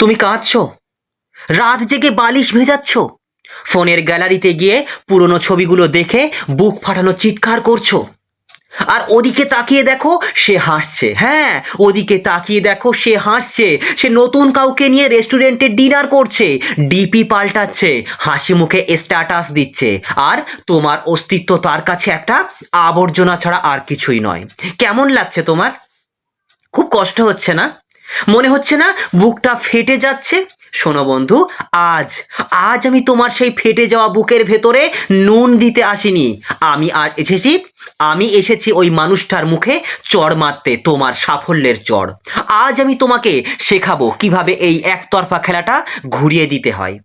তুমি কাঁদছো? রাত জেগে বালিশ ভেজাচ্ছ? ফোনের গ্যালারিতে গিয়ে পুরনো ছবিগুলো দেখে বুক ফাটানো চিৎকার করছ। আর ওদিকে তাকিয়ে দেখো সে হাসছে। হ্যাঁ ওদিকে তাকিয়ে দেখো সে হাসছে। সে নতুন কাউকে নিয়ে রেস্টুরেন্টে ডিনার করছে। ডিপি পাল্টাচ্ছে, হাসি মুখে স্ট্যাটাস দিচ্ছে। আর তোমার অস্তিত্ব তার কাছে একটা আবর্জনা ছাড়া আর কিছুই নয়। কেমন লাগছে তোমার? খুব কষ্ট হচ্ছে না? মনে হচ্ছে না বুকটা ফেটে যাচ্ছে? শোনো বন্ধু, আজ আজ আমি তোমার সেই ফেটে যাওয়া বুকের ভেতরে নুন দিতে আসিনি। আমি আর এসেছি, আমি এসেছি ওই মানুষটার মুখে চড় মারতে, তোমার সাফল্যের চড়। আজ আমি তোমাকে শেখাবো কীভাবে এই একতরফা খেলাটা ঘুরিয়ে দিতে হয়।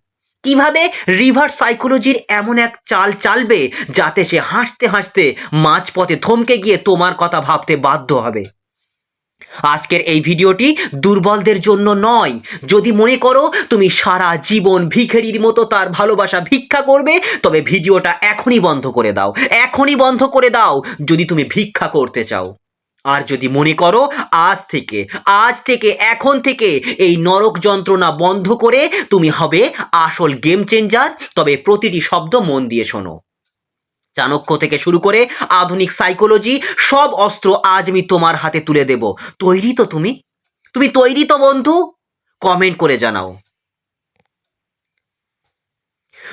কীভাবে রিভার সাইকোলজির এমন এক চাল চালবে যাতে সে হাসতে হাসতে মাঝপথে থমকে গিয়ে তোমার কথা ভাবতে বাধ্য হবে। আজকের এই ভিডিওটি দুর্বলদের জন্য নয়। যদি মনে করো তুমি সারা জীবন ভিখারির মতো তার ভালোবাসা ভিক্ষা করবে, তবে ভিডিওটা এখনই বন্ধ করে দাও। এখনই বন্ধ করে দাও যদি তুমি ভিক্ষা করতে চাও। আর যদি মনে করো আজ থেকে আজ থেকে, এখন থেকে এই নরক যন্ত্রণা বন্ধ করে তুমি হবে আসল গেম চেঞ্জার, তবে প্রতিটি শব্দ মন দিয়ে শোনো। চাণক্য থেকে শুরু করে আধুনিক সাইকোলজি সব অস্ত্র আজ আমি তোমার হাতে তুলে দেব। তৈরি তো তুমি? তুমি তৈরি তো বন্ধু? কমেন্ট করে জানাও।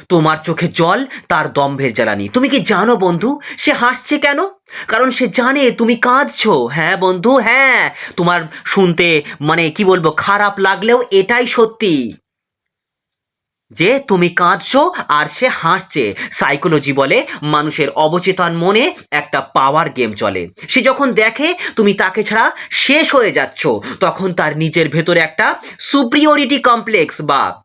তোমার চোখে জল, তার দম্ভের জ্বালানি। তুমি কি জানো বন্ধু, সে হাসছে কেন? কারণ সে জানে তুমি কাঁদছো। হ্যাঁ বন্ধু হ্যাঁ। তোমার শুনতে মানে কি বলব, খারাপ লাগলেও এটাই সত্যি। যে তুমি কাঁদছো আর সে হাসছে। সাইকোলজি বলে মানুষের অবচেতন মনে একটা পাওয়ার গেম চলে। সে যখন দেখে তুমি তাকে ছাড়া শেষ হয়ে যাচ্ছ, তখন তার নিজের ভেতরে একটা সুপ্রিয়রিটি কমপ্লেক্স বা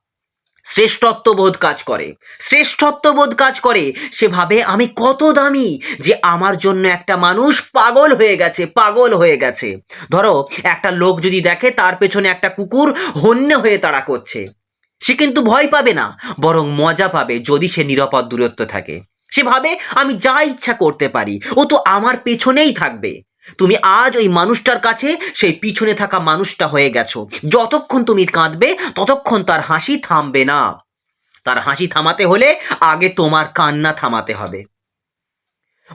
শ্রেষ্ঠত্ববোধ কাজ করে। শ্রেষ্ঠত্ববোধ কাজ করে। সে ভাবে, আমি কত দামি যে আমার জন্য একটা মানুষ পাগল হয়ে গেছে, পাগল হয়ে গেছে। ধরো, একটা লোক যদি দেখে তার পেছনে একটা কুকুর হন্যে হয়ে তাড়া করছে। সে কিন্তু ভয় পাবে না, বরং মজা পাবে যদি সে নিরাপদ দূরত্ব থাকে। সে ভাবে, আমি যা ইচ্ছা করতে পারি, ও তো আমার পেছনেই থাকবে। তুমি আজ ওই মানুষটার কাছে, সেই পিছনে থাকা মানুষটা হয়ে গেছো। যতক্ষণ তুমি কাঁদবে, ততক্ষণ তার হাসি থামবে না। তার হাসি থামাতে হলে আগে তোমার কান্না থামাতে হবে।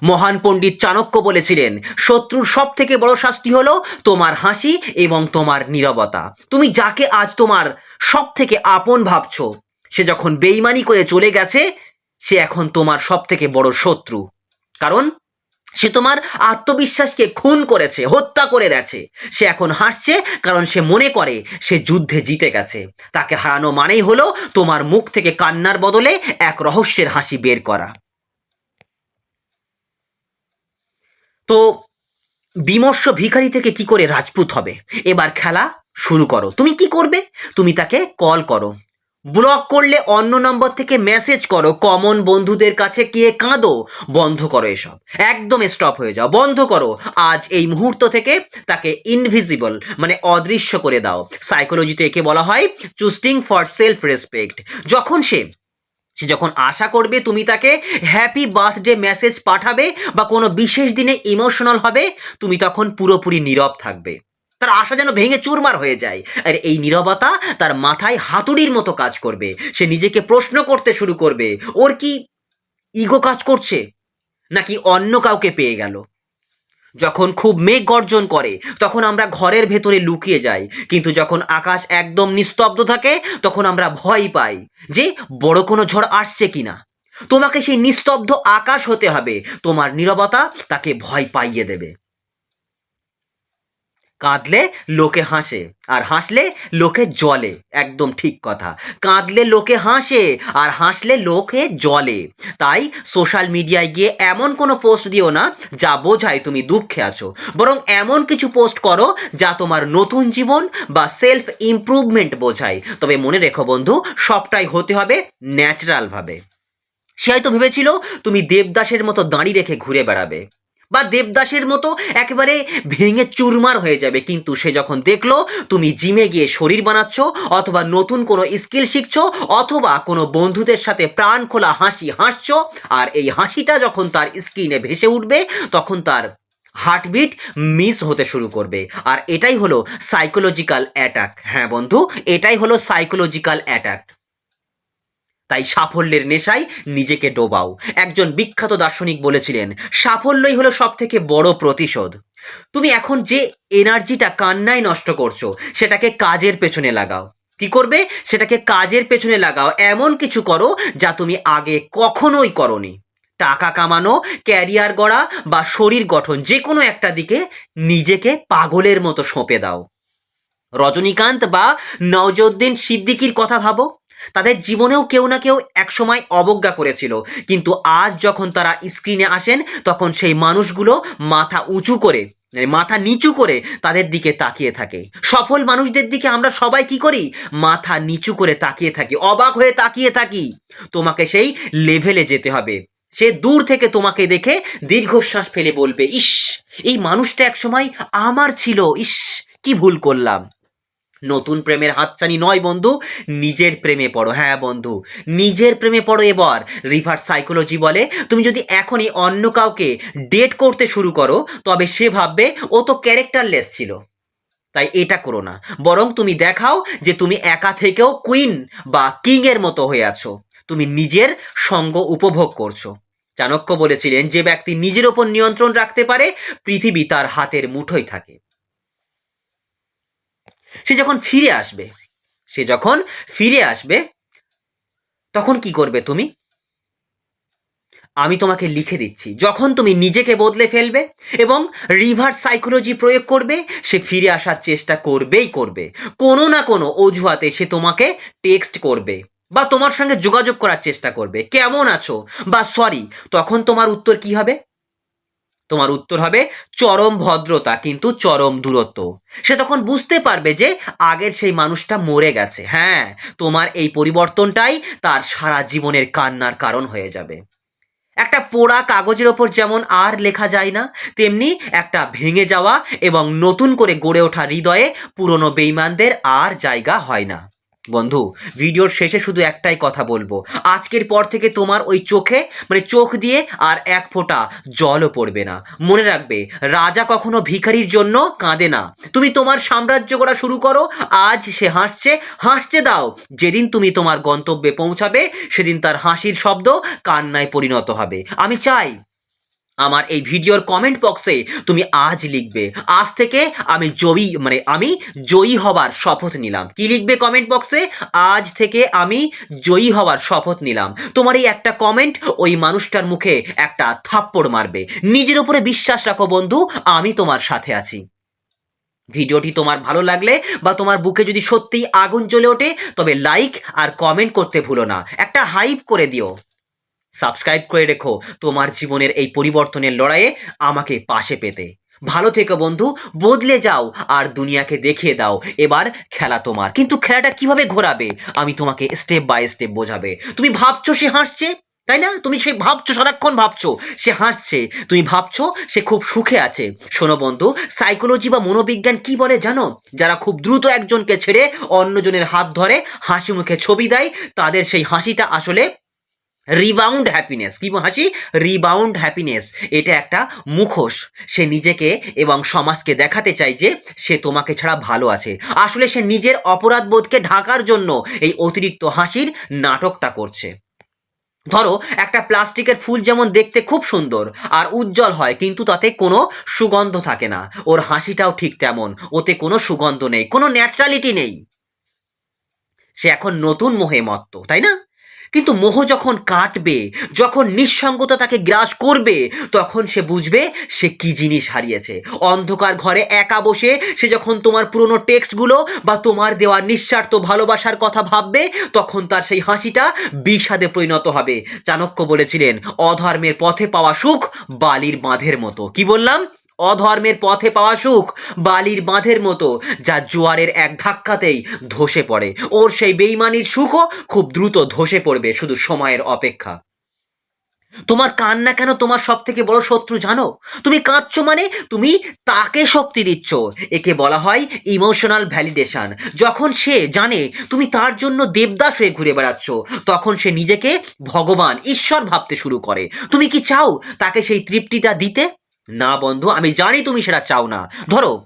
মহান পণ্ডিত চাণক্য বলেছিলেন, শত্রুর সব থেকে বড় শাস্তি হলো তোমার হাসি এবং তোমার নীরবতা। তুমি যাকে আজ তোমার সব থেকে আপন ভাবছ, সে যখন বেইমানি করে চলে গেছে, সে এখন তোমার সব থেকে বড় শত্রু। কারণ, সে তোমার আত্মবিশ্বাসকে খুন করেছে, হত্যা করে গেছে। সে এখন হাসছে কারণ সে মনে করে সে যুদ্ধে জিতে গেছে। তাকে হারানো মানেই হলো তোমার মুখ থেকে কান্নার বদলে এক রহস্যের হাসি বের করা। তো বিমর্ষ ভিখারি থেকে কি করে রাজপুত হবে? এবার খেলা শুরু করো। তুমি কি করবে? তুমি তাকে কল করো। ব্লক করলে অন্য নম্বর থেকে মেসেজ করো, কমন বন্ধুদের কাছে কে কাঁদো, বন্ধ করো এসব। একদম স্টপ হয়ে যাও, বন্ধ করো। আজ এই মুহূর্ত থেকে তাকে ইনভিজিবল মানে অদৃশ্য করে দাও। সাইকোলজিতে একে বলা হয় চুস্টিং ফর সেলফ রেসপেক্ট যখন সে সে যখন আশা করবে তুমি তাকে হ্যাপি বার্থডে মেসেজ পাঠাবে বা কোনো বিশেষ দিনে ইমোশনাল হবে, তুমি তখন পুরোপুরি নীরব থাকবে। তার আশা যেন ভেঙে চুরমার হয়ে যায়। আর এই নীরবতা তার মাথায় হাতুড়ির মতো কাজ করবে। সে নিজেকে প্রশ্ন করতে শুরু করবে, ওর কি ইগো কাজ করছে? নাকি অন্য কাউকে পেয়ে গেল? যখন খুব মেঘ গর্জন করে, তখন আমরা ঘরের ভেতরে লুকিয়ে যাই। কিন্তু যখন আকাশ একদম নিস্তব্ধ থাকে, তখন আমরা ভয় পাই যে বড় কোনো ঝড় আসছে কিনা। তোমাকে সেই নিস্তব্ধ আকাশ হতে হবে। তোমার নিরবতা তাকে ভয় পাইয়ে দেবে। কাঁদলে লোকে হাসে, আর হাসলে লোকে জলে একদম ঠিক কথা। কাঁদলে লোকে হাসে, আর হাসলে লোকে জলে তাই সোশ্যাল মিডিয়ায় গিয়ে এমন কোনো পোস্ট দিও না, যা বোঝায় তুমি দুঃখে আছো। বরং এমন কিছু পোস্ট করো, যা তোমার নতুন জীবন বা সেলফ ইমপ্রুভমেন্ট বোঝায়। তবে মনে রেখো বন্ধু, সবটাই হতে হবে ন্যাচারালভাবে সে হয়তো ভেবেছিল, তুমি দেবদাসের মতো দাঁড়িয়ে রেখে ঘুরে বেড়াবে। বা দেবদাসের মতো একেবারে ভেঙে চুরমার হয়ে যাবে। কিন্তু সে যখন দেখল, তুমি জিমে গিয়ে শরীর বানাচ্ছ, অথবা নতুন কোনো স্কিল শিখছো, অথবা কোনো বন্ধুদের সাথে প্রাণ খোলা হাসি হাসছো, আর এই হাসিটা যখন তার স্ক্রিনে ভেসে উঠবে, তখন তার হার্টবিট মিস হতে শুরু করবে। আর এটাই হলো সাইকোলজিক্যাল অ্যাটাক হ্যাঁ বন্ধু, এটাই হলো সাইকোলজিক্যাল অ্যাটাক তাই সাফল্যের নেশায় নিজেকে ডোবাও। একজন বিখ্যাত দার্শনিক বলেছিলেন, সাফল্যই হলো সব থেকে বড় প্রতিশোধ। তুমি এখন যে এনার্জিটা কান্নায় নষ্ট করছ, সেটাকে কাজের পেছনে লাগাও। কি করবে? সেটাকে কাজের পেছনে লাগাও। এমন কিছু করো যা তুমি আগে কখনোই করনি। টাকা কামানো, ক্যারিয়ার গড়া বা শরীর গঠন যে কোনো একটা দিকে নিজেকে পাগলের মতো সঁপে দাও। রজনীকান্ত বা নওজউদ্দিন সিদ্দিকির কথা ভাবো। তাদের জীবনেও কেউ না কেউ একসময় অবজ্ঞা করেছিল। কিন্তু আজ যখন তারা স্ক্রিনে আসেন, তখন সেই মানুষগুলো মাথা উঁচু করে মানে মাথা নিচু করে তাদের দিকে তাকিয়ে থাকে। সফল মানুষদের দিকে আমরা সবাই কি করি? মাথা নিচু করে তাকিয়ে থাকি, অবাক হয়ে তাকিয়ে থাকি। তোমাকে সেই লেভেলে যেতে হবে। সে দূর থেকে তোমাকে দেখে দীর্ঘশ্বাস ফেলে বলবে, ইস, এই মানুষটা একসময় আমার ছিল, ইস, কি ভুল করলাম? নতুন প্রেমের হাতছানি নয় বন্ধু, নিজের প্রেমে পড়ো। হ্যাঁ বন্ধু, নিজের প্রেমে পড়ো এবার। রিভার সাইকোলজি বলে, তুমি যদি এখনই অন্য কাউকে ডেট করতে শুরু করো, তবে সে ভাববে, ও তো ক্যারেক্টারলেস ছিল। তাই এটা করো না। বরং তুমি দেখাও যে তুমি একা থেকেও কুইন বা কিং এর মতো হয়ে আছো। তুমি নিজের সঙ্গ উপভোগ করছ। চাণক্য বলেছিলেন, যে ব্যক্তি নিজের ওপর নিয়ন্ত্রণ রাখতে পারে, পৃথিবী তার হাতের মুঠোয় থাকে। সে যখন ফিরে আসবে, সে যখন ফিরে আসবে, তখন কি করবে তুমি? আমি তোমাকে লিখে দিচ্ছি। যখন তুমি নিজেকে বদলে ফেলবে এবং রিভার্স সাইকোলজি প্রয়োগ করবে, সে ফিরে আসার চেষ্টা করবেই করবে। কোনো না কোনো অজুহাতে সে তোমাকে টেক্সট করবে বা তোমার সঙ্গে যোগাযোগ করার চেষ্টা করবে। কেমন আছো? বা সরি, তখন তোমার উত্তর কি হবে? তোমার উত্তর হবে চরম ভদ্রতা, কিন্তু চরম দূরত্ব। সে তখন বুঝতে পারবে যে আগের সেই মানুষটা মরে গেছে। হ্যাঁ তোমার এই পরিবর্তনটাই তার সারা জীবনের কান্নার কারণ হয়ে যাবে। একটা পোড়া কাগজের ওপর যেমন আর লেখা যায় না, তেমনি একটা ভেঙে যাওয়া এবং নতুন করে গড়ে ওঠা হৃদয়ে পুরনো বেইমানদের আর জায়গা হয় না। বন্ধু, ভিডিওর শেষে শুধু একটাই কথা বলব। আজকের পর থেকে তোমার ওই চোখে মানে চোখ দিয়ে আর এক ফোঁটা জলও পড়বে না। মনে রাখবে, রাজা কখনো ভিখারির জন্য কাঁদে না। তুমি তোমার সাম্রাজ্য করা শুরু করো, আজ সে হাসছে, হাসতে দাও। যেদিন তুমি তোমার গন্তব্যে পৌঁছাবে, সেদিন তার হাসির শব্দ কান্নায় পরিণত হবে। আমি চাই আমার এই ভিডিওর কমেন্ট বক্সে তুমি আজ লিখবে। আজ থেকে আমি জয়ী মানে আমি জয়ী হবার শপথ নিলাম। কি লিখবে কমেন্ট বক্সে আজ থেকে আমি জয়ী হবার শপথ নিলাম। তোমার এই একটা কমেন্ট ওই মানুষটার মুখে একটা থাপ্পড় মারবে। নিজের উপরে বিশ্বাস রাখো বন্ধু, আমি তোমার সাথে আছি। ভিডিওটি তোমার ভালো লাগলে বা তোমার বুকে যদি সত্যিই আগুন জ্বলে ওঠে, তবে লাইক আর কমেন্ট করতে ভুলো না। একটা হাইপ করে দিও। সাবস্ক্রাইব করে রেখো তোমার জীবনের এই পরিবর্তনের লড়াইয়ে আমাকে পাশে পেতে। ভালো থেকো বন্ধু, বদলে যাও আর দুনিয়াকে দেখিয়ে দাও। এবার খেলা তোমার। কিন্তু খেলাটা কীভাবে ঘোরাবে? আমি তোমাকে স্টেপ বাই স্টেপ বোঝাবে। তুমি ভাবছ সে হাসছে? তাই না? তুমি সে ভাবছ, সারাক্ষণ ভাবছ, সে হাসছে। তুমি ভাবছ সে খুব সুখে আছে। শোনো বন্ধু সাইকোলজি বা মনোবিজ্ঞান কি বলে জানো? যারা খুব দ্রুত একজনকে ছেড়ে অন্যজনের হাত ধরে, হাসি মুখে ছবি দেয়, তাদের সেই হাসিটা আসলে রিবাউন্ড হ্যাপিনেস কি হাসি? রিবাউন্ড হ্যাপিনেস এটা একটা মুখোশ। সে নিজেকে এবং সমাজকে দেখাতে চায় যে সে তোমাকে ছাড়া ভালো আছে। আসলে সে নিজের অপরাধ বোধকে ঢাকার জন্য এই অতিরিক্ত হাসির নাটকটা করছে। ধরো, একটা প্লাস্টিকের ফুল যেমন দেখতে খুব সুন্দর আর উজ্জ্বল হয়, কিন্তু তাতে কোনো সুগন্ধ থাকে না। ওর হাসিটাও ঠিক তেমন। ওতে কোনো সুগন্ধ নেই, কোনো ন্যাচারালিটি নেই। সে এখন নতুন মোহে মত্ত, তাই না? কিন্তু মোহ যখন কাটবে, যখন নিঃসঙ্গতা তাকে গ্রাস করবে, তখন সে বুঝবে সে কি জিনিস হারিয়েছে। অন্ধকার ঘরে একা বসে সে যখন তোমার পুরনো টেক্সটগুলো বা তোমার দেওয়া নিঃস্বার্থ ভালোবাসার কথা ভাববে, তখন তার সেই হাসিটা বিষাদে পরিণত হবে। চাণক্য বলেছিলেন, অধর্মের পথে পাওয়া সুখ বালির বাঁধের মতো। কি বললাম? অধর্মের পথে পাওয়া সুখ বালির বাঁধের মতো, যা জোয়ারের এক ধাক্কাতেই ধসে পড়ে। ওর সেই বেইমানির সুখও খুব দ্রুত ধসে পড়বে, শুধু সময়ের অপেক্ষা। তোমার কান্না কেন তোমার সব থেকে বড় শত্রু জানো? তুমি কাঁদছো মানে তুমি তাকে শক্তি দিচ্ছ। একে বলা হয় ইমোশনাল ভ্যালিডেশন যখন সে জানে তুমি তার জন্য দেবদাস হয়ে ঘুরে বেড়াচ্ছ, তখন সে নিজেকে ভগবান, ঈশ্বর ভাবতে শুরু করে। তুমি কি চাও তাকে সেই তৃপ্তিটা দিতে? না বন্ধু, আমি জানি তুমি সেটা চাও না। ধরো,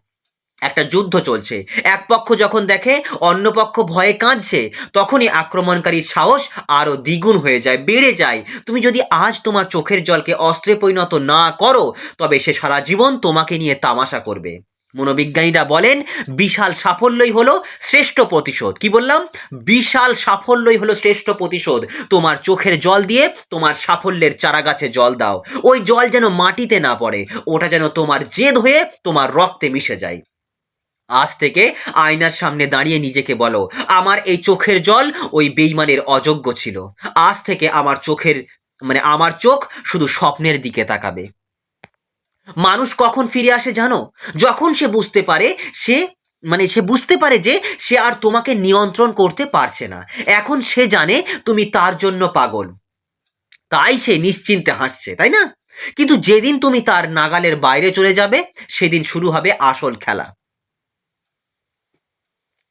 একটা যুদ্ধ চলছে। এক পক্ষ যখন দেখে, অন্য পক্ষ ভয়ে কাঁদছে, তখনই আক্রমণকারীর সাহস আরও দ্বিগুণ হয়ে যায়, বেড়ে যায়। তুমি যদি আজ তোমার চোখের জলকে অস্ত্রে পরিণত না করো, তবে সে সারা জীবন তোমাকে নিয়ে তামাশা করবে। মনোবিজ্ঞানীরা বলেন, বিশাল সাফল্যই হলো শ্রেষ্ঠ প্রতিশোধ। কি বললাম? বিশাল সাফল্যই হলো শ্রেষ্ঠ প্রতিশোধ। তোমার চোখের জল দিয়ে তোমার সাফল্যের চারা গাছে জল দাও। ওই জল যেন মাটিতে না পড়ে, ওটা যেন তোমার জেদ হয়ে তোমার রক্তে মিশে যায়। আজ থেকে আয়নার সামনে দাঁড়িয়ে নিজেকে বলো, আমার এই চোখের জল ওই বেইমানের অযোগ্য ছিল। আজ থেকে আমার চোখের মানে আমার চোখ শুধু স্বপ্নের দিকে তাকাবে। মানুষ কখন ফিরে আসে জানো? যখন সে বুঝতে পারে, সে মানে সে বুঝতে পারে যে সে আর তোমাকে নিয়ন্ত্রণ করতে পারছে না। এখন সে জানে তুমি তার জন্য পাগল। তাই সে নিশ্চিন্তে হাসছে, তাই না? কিন্তু যেদিন তুমি তার নাগালের বাইরে চলে যাবে, সেদিন শুরু হবে আসল খেলা।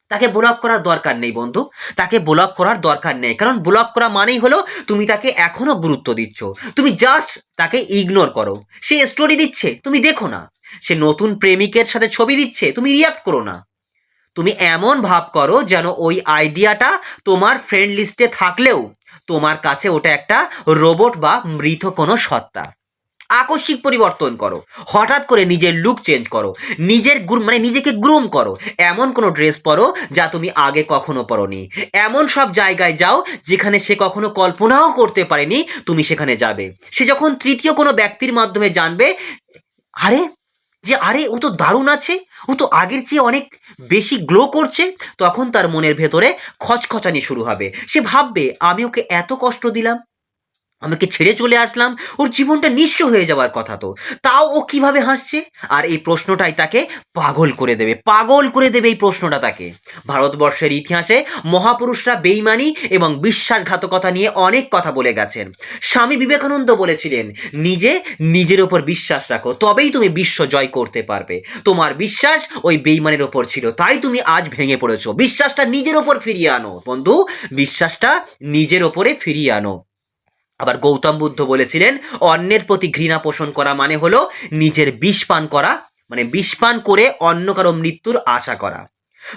তাকে ব্লক করার দরকার নেই, বন্ধু। তাকে ব্লক করার দরকার নেই। কারণ ব্লক করা মানেই হলো তুমি তাকে এখনও গুরুত্ব দিচ্ছ। তুমি জাস্ট তাকে ইগনোর করো। সে স্টোরি দিচ্ছে, তুমি দেখো না। সে নতুন প্রেমিকের সাথে ছবি দিচ্ছে, তুমি রিয়াক্ট করো না। তুমি এমন ভাব করো যেন ওই আইডিয়াটা তোমার ফ্রেন্ড লিস্টে থাকলেও তোমার কাছে ওটা একটা রোবট বা মৃত কোনো সত্তা। আকস্মিক পরিবর্তন করো। হঠাৎ করে নিজের লুক চেঞ্জ করো। নিজের মানে নিজেকে গ্রুম করো। এমন কোনো ড্রেস পরো যা তুমি আগে কখনো পরনি। এমন সব জায়গায় যাও যেখানে সে কখনো কল্পনাও করতে পারেনি তুমি সেখানে যাবে। সে যখন তৃতীয় কোনো ব্যক্তির মাধ্যমে জানবে, আরে, যে আরে, ও তো দারুণ আছে। ও তো আগের চেয়ে অনেক বেশি গ্লো করছে। তখন তার মনের ভেতরে খচখচানি শুরু হবে। সে ভাববে, আমি ওকে এত কষ্ট দিলাম। আমাকে ছেড়ে চলে আসলাম। ওর জীবনটা নিঃস্ব হয়ে যাওয়ার কথা তো। তাও ও কীভাবে হাসছে? আর এই প্রশ্নটাই তাকে পাগল করে দেবে, পাগল করে দেবে এই প্রশ্নটা তাকে। ভারতবর্ষের ইতিহাসে মহাপুরুষরা বেইমানি এবং বিশ্বাসঘাতকতা নিয়ে অনেক কথা বলে গেছেন। স্বামী বিবেকানন্দ বলেছিলেন, নিজে নিজের ওপর বিশ্বাস রাখো, তবেই তুমি বিশ্ব জয় করতে পারবে। তোমার বিশ্বাস ওই বেইমানের ওপর ছিল, তাই তুমি আজ ভেঙে পড়েছো। বিশ্বাসটা নিজের ওপর ফিরিয়ে আনো। বন্ধু, বিশ্বাসটা নিজের ওপরে ফিরিয়ে আনো। আবার গৌতম বুদ্ধ বলেছিলেন, অন্যের প্রতি ঘৃণা পোষণ করা মানে হলো নিজের বিষ পান করা মানে বিষ পান করে অন্য কারও মৃত্যুর আশা করা।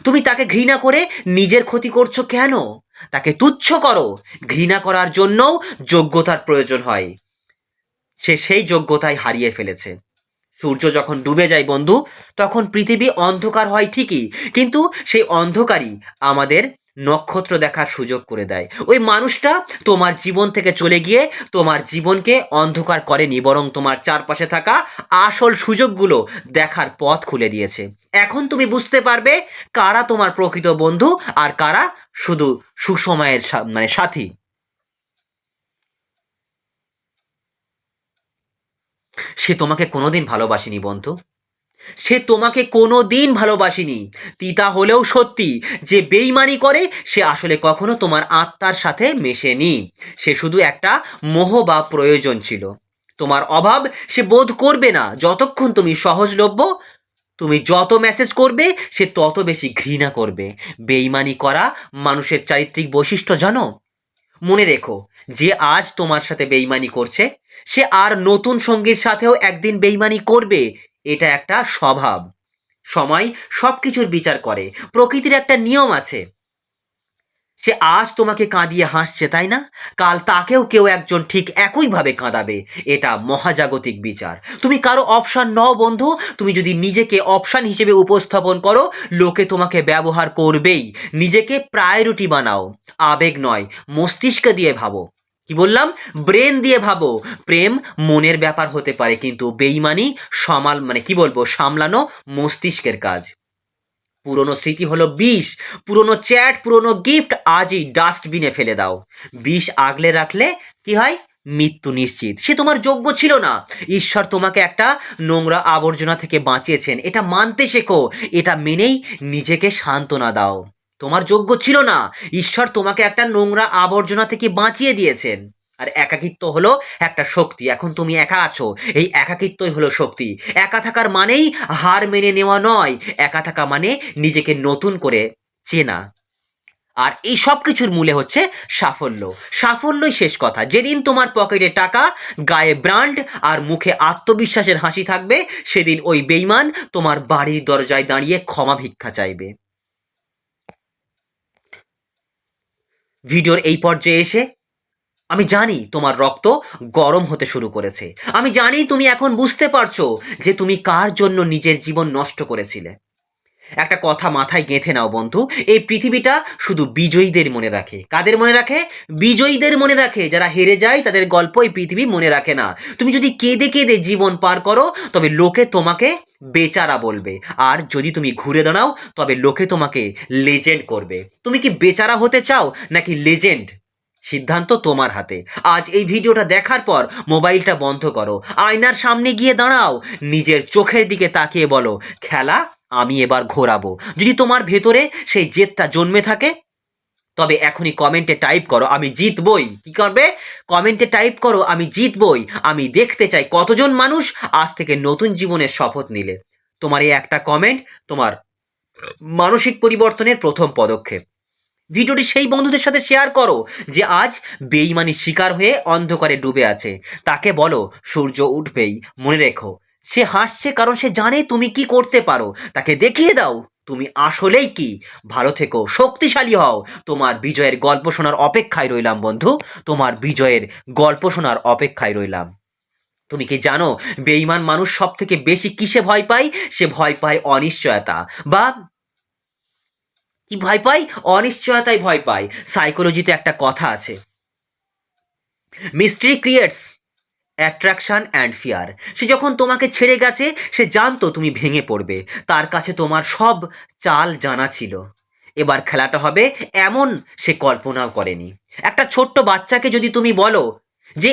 তুমি তাকে ঘৃণা করে নিজের ক্ষতি করছ কেন? তাকে তুচ্ছ করো। ঘৃণা করার জন্যও যোগ্যতার প্রয়োজন হয়। সে সেই যোগ্যতাই হারিয়ে ফেলেছে। সূর্য যখন ডুবে যায় বন্ধু, তখন পৃথিবী অন্ধকার হয় ঠিকই, কিন্তু সেই অন্ধকারই আমাদের নক্ষত্র দেখার সুযোগ করে দেয়। ওই মানুষটা তোমার জীবন থেকে চলে গিয়ে তোমার জীবনকে অন্ধকার করেনি, বরং তোমার চারপাশে থাকা আসল সুযোগগুলো দেখার পথ খুলে দিয়েছে। এখন তুমি বুঝতে পারবে কারা তোমার প্রকৃত বন্ধু আর কারা শুধু সুসময়ের মানে সাথী। সে তোমাকে কোনোদিন ভালোবাসেনি বন্ধু। সে তোমাকে কোনো দিন ভালোবাসেনি। তিতা হলেও সত্যি, যে বেইমানি করে, সে আসলে কখনো তোমার আত্মার সাথে মেশেনি। সে শুধু একটা মোহ বা প্রয়োজন ছিল। তোমার অভাব সে বোধ করবে না, যতক্ষণ তুমি সহজলভ্য। তুমি যত মেসেজ করবে, সে তত বেশি ঘৃণা করবে। বেইমানি করা মানুষের চারিত্রিক বৈশিষ্ট্য জানো? মনে রেখো, যে আজ তোমার সাথে বেইমানি করছে, সে আর নতুন সঙ্গীর সাথেও একদিন বেইমানি করবে। এটা একটা স্বভাব। সময় সব কিছুর বিচার করে। প্রকৃতির একটা নিয়ম আছে। সে আজ তোমাকে কাঁদিয়ে হাসছে, তাই না? কাল তাকেও কেউ একজন ঠিক একইভাবে কাঁদাবে। এটা মহাজাগতিক বিচার। তুমি কারও অপশান নও বন্ধু। তুমি যদি নিজেকে অপশান হিসেবে উপস্থাপন করো, লোকে তোমাকে ব্যবহার করবেই। নিজেকে প্রায়োরিটি বানাও। আবেগ নয়, মস্তিষ্ক দিয়ে ভাবো। কি বললাম? ব্রেন দিয়ে ভাবো। প্রেম মনের ব্যাপার হতে পারে, কিন্তু বেইমানি সমাল মানে কি বলব, সামলানো মস্তিষ্কের কাজ। পুরনো স্মৃতি হলো বিষ, পুরনো চ্যাট, পুরনো গিফট, আজই ডাস্টবিনে ফেলে দাও। বিষ আগলে রাখলে কি হয়? মৃত্যু নিশ্চিত। সে তোমার যোগ্য ছিল না। ঈশ্বর তোমাকে একটা নোংরা আবর্জনা থেকে বাঁচিয়েছেন। এটা মানতে শেখো। এটা মেনেই নিজেকে সান্ত্বনা দাও। তোমার যোগ্য ছিল না। ঈশ্বর তোমাকে একটা নোংরা আবর্জনা থেকে বাঁচিয়ে দিয়েছেন। আর একাকিত্ব হলো একটা শক্তি। এখন তুমি একা আছো। এই একাকিত্বই হলো শক্তি। একা থাকার মানেই হার মেনে নেওয়া নয়। একা থাকা মানে নিজেকে নতুন করে চেনা। আর এই সব কিছুর মূলে হচ্ছে সাফল্য। সাফল্যই শেষ কথা। যেদিন তোমার পকেটে টাকা, গায়ে ব্র্যান্ড আর মুখে আত্মবিশ্বাসের হাসি থাকবে, সেদিন ওই বেইমান তোমার বাড়ির দরজায় দাঁড়িয়ে ক্ষমা ভিক্ষা চাইবে। ভিডিওর এই পর্যায়ে এসে, আমি জানি তোমার রক্ত গরম হতে শুরু করেছে। আমি জানি তুমি এখন বুঝতে পারছ যে তুমি কার জন্য নিজের জীবন নষ্ট করেছিলে। একটা কথা মাথায় গেঁথে নাও বন্ধু। এই পৃথিবীটা শুধু বিজয়ীদের মনে রাখে। কাদের মনে রাখে? বিজয়ীদের মনে রাখে। যারা হেরে যায়, তাদের গল্প এই পৃথিবী মনে রাখে না। তুমি যদি কেঁদে কেঁদে জীবন পার করো, তবে লোকে তোমাকে বেচারা বলবে। আর যদি তুমি ঘুরে দাঁড়াও, তবে লোকে তোমাকে লেজেন্ড করবে। তুমি কি বেচারা হতে চাও, নাকি লেজেন্ড সিদ্ধান্ত তোমার হাতে। আজ এই ভিডিওটা দেখার পর মোবাইলটা বন্ধ করো। আয়নার সামনে গিয়ে দাঁড়াও। নিজের চোখের দিকে তাকিয়ে বলো, খেলা আমি এবার ঘোরাবো। যদি তোমার ভেতরে সেই জেদটা জন্মে থাকে, তবে এখনই কমেন্টে টাইপ করো, আমি জিতবই। কি করবে? কমেন্টে টাইপ করো, আমি জিতবই। আমি দেখতে চাই কতজন মানুষ আজ থেকে নতুন জীবনের শপথ নিলে। তোমার এই একটা কমেন্ট, তোমার মানসিক পরিবর্তনের প্রথম পদক্ষেপ। ভিডিওটি সেই বন্ধুদের সাথে শেয়ার করো, যে আজ বেইমানির শিকার হয়ে অন্ধকারে ডুবে আছে। তাকে বলো, সূর্য উঠবেই। মনে রেখো সে হাসছে কারণ সে জানে তুমি কি করতে পারো। তাকে দেখিয়ে দাও, তুমি আসলেই কি? ভালো থেকো, শক্তিশালী হও। তোমার বিজয়ের গল্প শোনার অপেক্ষায় রইলাম, বন্ধু। তোমার বিজয়ের গল্প শোনার অপেক্ষায় রইলাম। তুমি কি জানো বেইমান মানুষ সব থেকে বেশি কিসে ভয় পায়? সে ভয় পায় অনিশ্চয়তা। বা কি ভয় পায়? অনিশ্চয়তায় ভয় পায়। সাইকোলজিতে একটা কথা আছে। Mystery creates attraction and fear সে যখন তোমাকে ছেড়ে গেছে, সে জানতো তুমি ভেঙে পড়বে। তার কাছে তোমার সব চাল জানা ছিল। এবার খেলাটা হবে এমন সে কল্পনাও করেনি। একটা ছোট্ট বাচ্চাকে যদি তুমি বলো যে,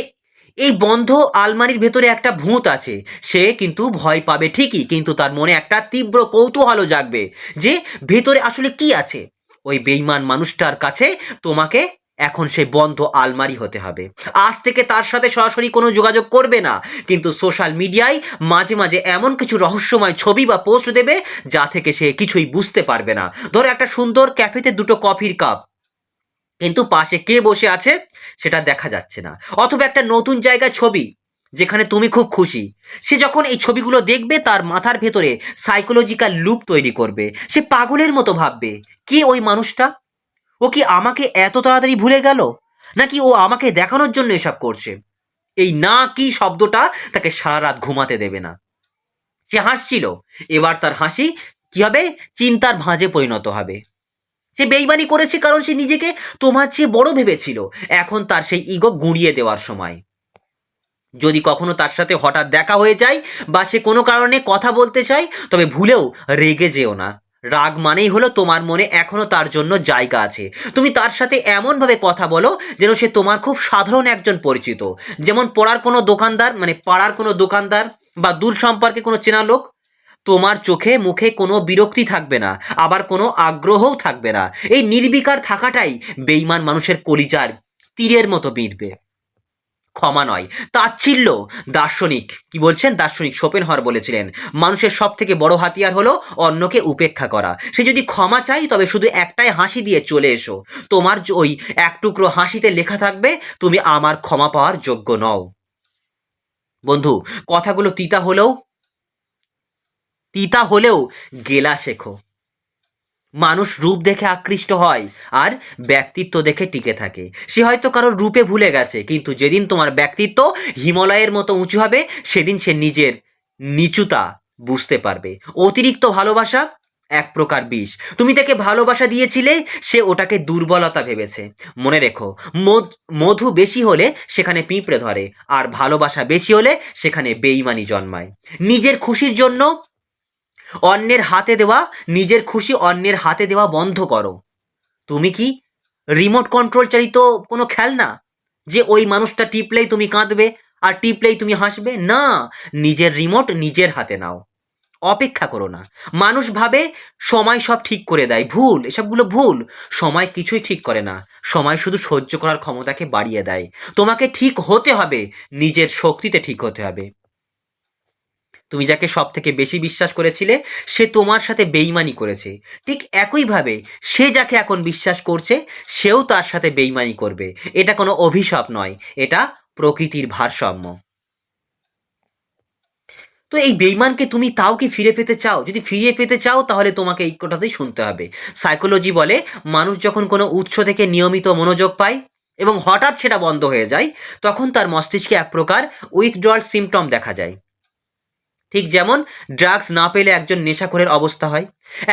এই বন্ধ আলমারির ভেতরে একটা ভূত আছে। সে কিন্তু ভয় পাবে ঠিকই, কিন্তু তার মনে একটা তীব্র কৌতূহলও জাগবে যে, ভেতরে আসলে কি আছে? ওই বেইমান মানুষটার কাছে তোমাকে এখন সে বন্ধ আলমারি হতে হবে। আজ থেকে তার সাথে সরাসরি কোনো যোগাযোগ করবে না। কিন্তু সোশ্যাল মিডিয়ায় মাঝে মাঝে এমন কিছু রহস্যময় ছবি বা পোস্ট দেবে যা থেকে সে কিছুই বুঝতে পারবে না। ধরো একটা সুন্দর ক্যাফেতে দুটো কফির কাপ। কিন্তু পাশে কে বসে আছে সেটা দেখা যাচ্ছে না। অথবা একটা নতুন জায়গায় ছবি যেখানে তুমি খুব খুশি। সে যখন এই ছবিগুলো দেখবে, তার মাথার ভেতরে সাইকোলজিক্যাল লুপ তৈরি করবে। সে পাগলের মতো ভাববে, কে ওই মানুষটা? ও কি আমাকে এত তাড়াতাড়ি ভুলে গেল? নাকি ও আমাকে দেখানোর জন্য এসব করছে? এই না কি শব্দটা তাকে সারা রাত ঘুমাতে দেবে না। সে হাসছিল। এবার তার হাসি কি হবে? চিন্তার ভাঁজে পরিণত হবে। সে বেইমানি করেছে কারণ সে নিজেকে তোমার চেয়ে বড় ভেবেছিল। এখন তার সেই ইগো গুঁড়িয়ে দেওয়ার সময়। যদি কখনো তার সাথে হঠাৎ দেখা হয়ে যায় বা সে কোনো কারণে কথা বলতে চায়, তবে ভুলেও রেগে যেও না। রাগ মানেই হলো তোমার মনে এখনও তার জন্য জায়গা আছে। তুমি তার সাথে এমনভাবে কথা বলো যেন সে তোমার খুব সাধারণ একজন পরিচিত। যেমন পড়ার কোনো দোকানদার মানে পাড়ার কোনো দোকানদার বা দূর সম্পর্কে কোনো চেনা লোক, তোমার চোখে মুখে কোনো বিরক্তি থাকবে না, আবার কোনো আগ্রহও থাকবে না। এই নির্বিকার থাকাটাই বেইমান মানুষের কলিজার তীরের মতো বিঁধবে। ক্ষমা নয়। তাচ্ছিল্য। দার্শনিক। কি বলছেন? দার্শনিক শোপেনহর বলেছিলেন, মানুষের সব থেকে বড় হাতিয়ার হলো অন্যকে উপেক্ষা করা। সে যদি ক্ষমা চাই তবে শুধু একটাই হাসি দিয়ে চলে এসো। তোমার ওই এক টুকরো হাসিতে লেখা থাকবে, তুমি আমার ক্ষমা পাওয়ার যোগ্য নও। বন্ধু, কথাগুলো তিতা হলেও তিতা হলেও গেলা শেখো। মানুষ রূপ দেখে আকৃষ্ট হয় আর ব্যক্তিত্ব দেখে টিকে থাকে। সে হয়তো কারোর রূপে ভুলে গেছে, কিন্তু যেদিন তোমার ব্যক্তিত্ব হিমালয়ের মতো উঁচু হবে, সেদিন সে নিজের নিচুতা বুঝতে পারবে। অতিরিক্ত ভালোবাসা এক প্রকার বিষ। তুমি তাকে ভালোবাসা দিয়েছিলে, সে ওটাকে দুর্বলতা ভেবেছে। মনে রেখো মধ- বেশি হলে সেখানে পিঁপড়ে ধরে, আর ভালোবাসা বেশি হলে সেখানে বেইমানি জন্মায়। নিজের খুশির জন্য অন্যের হাতে দেওয়া, নিজের খুশি অন্যের হাতে দেওয়া বন্ধ করো। তুমি কি রিমোট কন্ট্রোল চালিত কোনো খেলনা? যে ওই মানুষটা টিপলেই তুমি কাঁদবে আর টিপলেই তুমি হাসবে? না, নিজের রিমোট নিজের হাতে নাও। অপেক্ষা করো না। মানুষ ভাবে সময় সব ঠিক করে দেয়। ভুল, এসবগুলো ভুল। সময় কিছুই ঠিক করে না। সময় শুধু সহ্য করার ক্ষমতাকে বাড়িয়ে দেয়। তোমাকে ঠিক হতে হবে, নিজের শক্তিতে ঠিক হতে হবে। তুমি যাকে সব থেকে বেশি বিশ্বাস করেছিলে, সে তোমার সাথে বেইমানি করেছে। ঠিক একইভাবে সে যাকে এখন বিশ্বাস করছে, সেও তার সাথে বেইমানি করবে। এটা কোনো অভিশাপ নয়, এটা প্রকৃতির ভারসাম্য। তো এই বেইমানকে তুমি তাও কি ফিরে পেতে চাও? যদি ফিরে পেতে চাও, তাহলে তোমাকে এই কথাতেই শুনতে হবে। সাইকোলজি বলে, মানুষ যখন কোনো উৎস থেকে নিয়মিত মনোযোগ পায় এবং হঠাৎ সেটা বন্ধ হয়ে যায়, তখন তার মস্তিষ্কে এক প্রকার উইথড্রয়াল সিমটম দেখা যায়। ঠিক যেমন ড্রাগস না পেলে একজন নেশাখোরের অবস্থা হয়।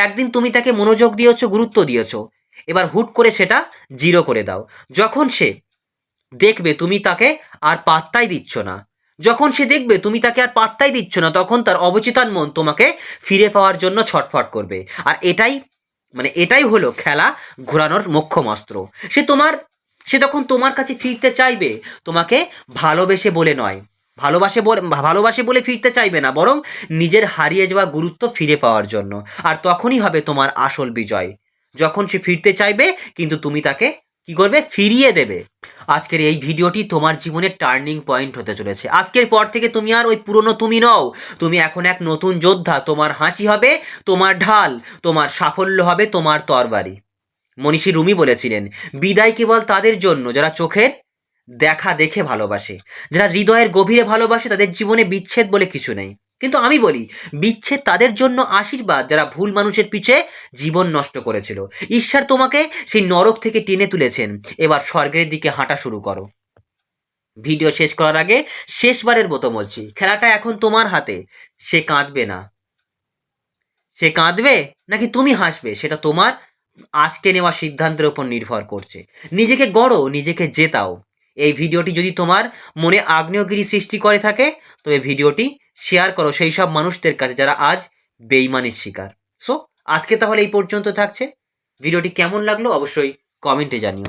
একদিন তুমি তাকে মনোযোগ দিয়েছ, গুরুত্ব দিয়েছ। এবার হুট করে সেটা জিরো করে দাও। যখন সে দেখবে তুমি তাকে আর পাত্তাই দিচ্ছ না, যখন সে দেখবে তুমি তাকে আর পাত্তাই দিচ্ছ না, তখন তার অবচেতন মন তোমাকে ফিরে পাওয়ার জন্য ছটফট করবে। আর এটাই মানে এটাই হলো খেলা ঘোরানোর মোক্ষম অস্ত্র সে তোমার, সে তখন তোমার কাছে ফিরতে চাইবে, তোমাকে ভালোবেসে বলে নয়। ভালোবাসে ভালোবাসে বলে ফিরতে চাইবে না, বরং নিজের হারিয়ে যাওয়া গুরুত্ব ফিরে পাওয়ার জন্য। আর তখনই হবে তোমার আসল বিজয়। যখন সে ফিরতে চাইবে, কিন্তু তুমি তাকে কি করবে? ফিরিয়ে দেবে। আজকের এই ভিডিওটি তোমার জীবনের টার্নিং পয়েন্ট হতে চলেছে। আজকের পর থেকে তুমি আর ওই পুরনো তুমি নও। তুমি এখন এক নতুন যোদ্ধা। তোমার হাসি হবে, তোমার ঢাল, তোমার সাফল্য হবে, তোমার তরবারি। মনীষী রুমি বলেছিলেন, বিদায় কেবল তাদের জন্য, যারা চোখের দেখা, দেখে ভালোবাসে। যারা হৃদয়ের গভীরে ভালোবাসে তাদের জীবনে বিচ্ছেদ বলে কিছু নেই। কিন্তু আমি বলি, বিচ্ছেদ তাদের জন্য আশীর্বাদ যারা ভুল মানুষের পিছে জীবন নষ্ট করেছিল। ঈশ্বর তোমাকে সেই নরক থেকে টেনে তুলেছেন। এবার স্বর্গের দিকে হাঁটা শুরু করো। ভিডিও শেষ করার আগে শেষবারের মতো বলছি, খেলাটা এখন তোমার হাতে। সে কাঁদবে না। সে কাঁদবে নাকি তুমি হাসবে, সেটা তোমার আজকে নেওয়া সিদ্ধান্তের উপর নির্ভর করছে। নিজেকে গড়ো, নিজেকে জেতাও। এই ভিডিওটি যদি তোমার মনে আগ্নেয়গিরি সৃষ্টি করে থাকে, তবে ভিডিওটি শেয়ার করো সেই সব মানুষদের কাছে যারা আজ বেইমানির শিকার। সো আজকে তাহলে এই পর্যন্ত থাকছে। ভিডিওটি কেমন লাগল অবশ্যই কমেন্টে জানিও।